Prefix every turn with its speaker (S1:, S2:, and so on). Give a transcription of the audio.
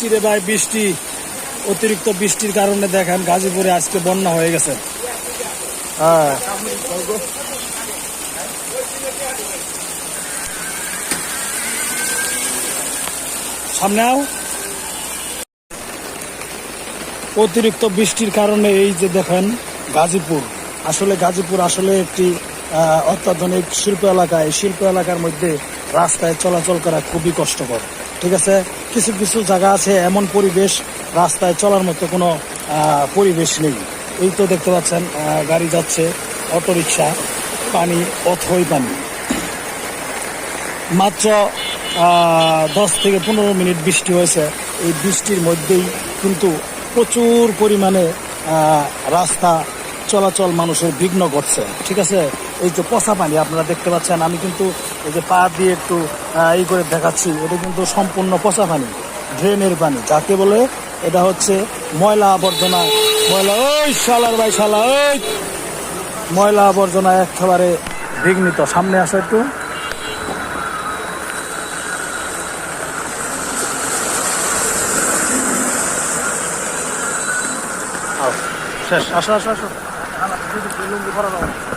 S1: বৃষ্টি রে ভাই বৃষ্টি অতিরিক্ত বৃষ্টির কারণে দেখেন গাজীপুরে আজকে বন্যা হয়ে গেছে। হ্যাঁ। সামনে আও। অতিরিক্ত বৃষ্টির কারণে এই যে দেখেন গাজীপুর আসলে গাজীপুর আসলে একটি আহ, অত্যাধুনিক শিল্প এলাকা। এই শিল্প এলাকার মধ্যে রাস্তায় চলাচল করা খুবই কষ্টকর। ঠিক আছে? কিছু কিছু জায়গা আছে, এমন পরিবেশ, রাস্তায় চলার মতো কোনো পরিবেশ নেই। এই তো দেখতে পাচ্ছেন গাড়ি যাচ্ছে, অটোরিকশা, পানি, অথই পানি। মাত্র দশ থেকে পনেরো মিনিট বৃষ্টি হয়েছে। এই বৃষ্টির মধ্যেই কিন্তু প্রচুর পরিমাণে রাস্তা চলাচল মানুষের বিঘ্ন ঘটছে। ঠিক আছে? এই যে পচা পানি আপনারা দেখতে পাচ্ছেন আমি কিন্তু এই যে পা দিয়ে একটু এই করে দেখাচ্ছি এটা কিন্তু সম্পূর্ণ পচা পানি ড্রেনের পানি। যাকে বলে এটা হচ্ছে ময়লা আবর্জনা ময়লা ওই শালার ভাই শালা ওই ময়লা আবর্জনা একেবারে বিঘ্নিত। সামনে আসো একটু। শেষ। আসো আসো আসো। 계속 물렁도 살아나요.